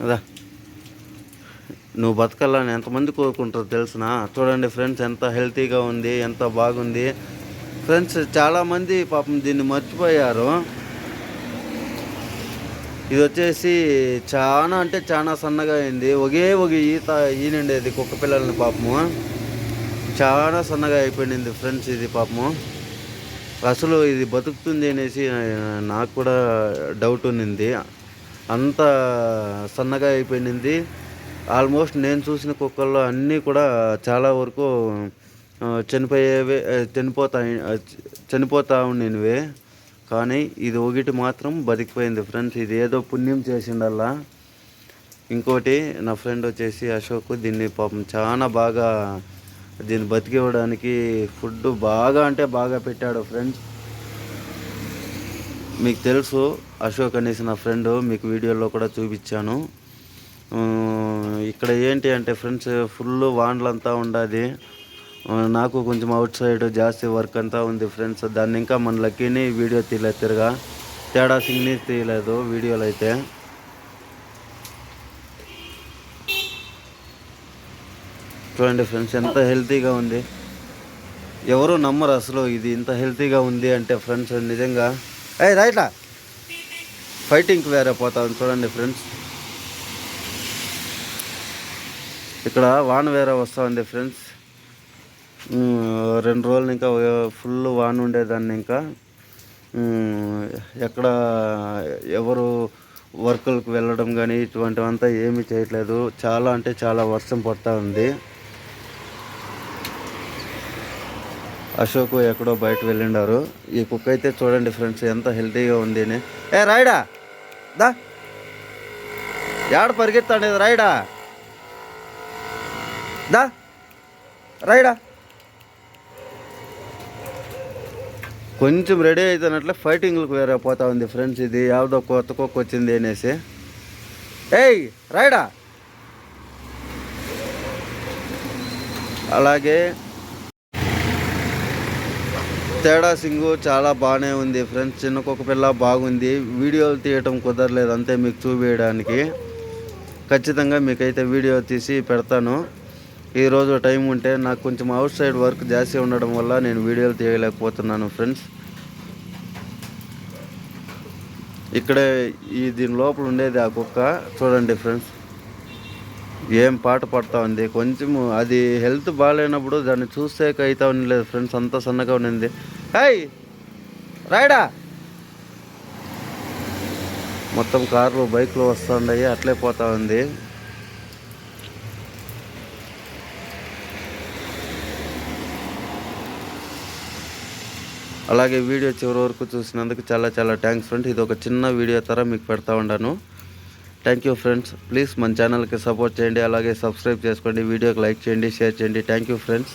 కదా. నువ్వు బతకాలని ఎంతమంది కోరుకుంటారో తెలిసిన? చూడండి ఫ్రెండ్స్ ఎంత హెల్తీగా ఉంది ఎంత బాగుంది. ఫ్రెండ్స్ చాలామంది పాపం దీన్ని మర్చిపోయారు. ఇది వచ్చేసి చాలా అంటే చాలా సన్నగా అయింది. ఒకే ఒక ఈత ఈనండేది కుక్క పిల్లల్ని పాపము. చాలా సన్నగా అయిపోయింది ఫ్రెండ్స్ ఇది పాపము. అసలు ఇది బతుకుతుంది అనేసి నాకు కూడా డౌట్ ఉన్నింది. అంత సన్నగా అయిపోయింది. ఆల్మోస్ట్ నేను చూసిన కుక్కల్లో అన్నీ కూడా చాలా వరకు చనిపోయేవే చనిపోతాయి చనిపోతా ఉండినవే. కానీ ఇది ఒకటి మాత్రం బతికిపోయింది ఫ్రెండ్స్. ఇది ఏదో పుణ్యం చేసిండల్లా. ఇంకోటి నా ఫ్రెండ్ వచ్చేసి అశోక్ దీన్ని పాపం చాలా బాగా దీన్ని బతికివ్వడానికి ఫుడ్ బాగా అంటే బాగా పెట్టాడు ఫ్రెండ్స్. మీకు తెలుసు అశోక్ అనేసి నా ఫ్రెండ్ మీకు వీడియోలో కూడా చూపించాను. ఇక్కడ ఏంటి అంటే ఫ్రెండ్స్ ఫుల్ వాండ్లంతా ఉండాది. నాకు కొంచెం అవుట్ సైడ్ జాస్తి వర్క్ అంతా ఉంది ఫ్రెండ్స్. దాన్ని ఇంకా మన లక్కీని వీడియో తీయలేదు తిరగా. తేడా సింగ్ని తీయలేదు వీడియోలు అయితే. చూడండి ఫ్రెండ్స్ ఎంత హెల్తీగా ఉంది. ఎవరు నమ్మరు అసలు ఇది ఇంత హెల్తీగా ఉంది అంటే ఫ్రెండ్స్ నిజంగా ఏ రైట్లా ఫైటింగ్కి వేరే పోతుంది చూడండి ఫ్రెండ్స్ ఇక్కడ వాన్ వేరే వస్తుంది ఫ్రెండ్స్ రెండు రోజులు ఇంకా ఫుల్ వాన్ ఉండేదాన్ని ఇంకా. ఎక్కడ ఎవరు వర్కులకు వెళ్ళడం కానీ ఇటువంటివంతా ఏమీ చేయట్లేదు. చాలా అంటే చాలా వర్షం పడుతూ ఉంది అశోక్ ఎక్కడో బయట వెళ్ళిండారు. ఈ కుక్క అయితే చూడండి ఫ్రెండ్స్ ఎంత హెల్తీగా ఉంది అని ఏ రాయడా? దా. యాడ పరిగెత్తాడు రాయడా? దా. రాయడా? కొంచెం రెడీ అవుతున్నట్లే ఫైటింగ్లకు వేరే పోతా ఉంది ఫ్రెండ్స్ ఇది. యావదో కొత్త కుక్క వచ్చింది అనేసి. ఏయ్ రాయడా? అలాగే తేడా సింగు చాలా బాగానే ఉంది ఫ్రెండ్స్. చిన్న కుక్క పిల్ల బాగుంది. వీడియోలు తీయటం కుదరలేదు అంతే మీకు చూపించడానికి ఖచ్చితంగా మీకైతే వీడియో తీసి పెడతాను. ఈరోజు టైం ఉంటే నాకు కొంచెం అవుట్ సైడ్ వర్క్ జాస్తి ఉండడం వల్ల నేను వీడియోలు తీయలేకపోతున్నాను ఫ్రెండ్స్. ఇక్కడే ఈ దీని లోపల ఉండేది ఆ కుక్క. చూడండి ఫ్రెండ్స్. ఏం పాట పడతా ఉంది? కొంచెం అది హెల్త్ బాగాలేనప్పుడు దాన్ని చూస్తే అవుతా ఉండలేదు ఫ్రెండ్స్ అంతా సన్నగా ఉండింది హాయ్ రాయడా! మొత్తం కార్లు బైక్లు వస్తుండయి అట్లే పోతా ఉంది. అలాగే వీడియో చివరి వరకు చూసినందుకు చాలా చాలా థ్యాంక్స్ ఫ్రెండ్స్. ఇది ఒక చిన్న వీడియో తర మీకు పెడతా ఉన్నాను థ్యాంక్ యూ ఫ్రెండ్స్ ప్లీజ్ మన ఛానల్కి సపోర్ట్ చేయండి. అలాగే సబ్స్క్రైబ్ చేసుకోండి. వీడియోకి లైక్ చేయండి షేర్ చేయండి. Thank you friends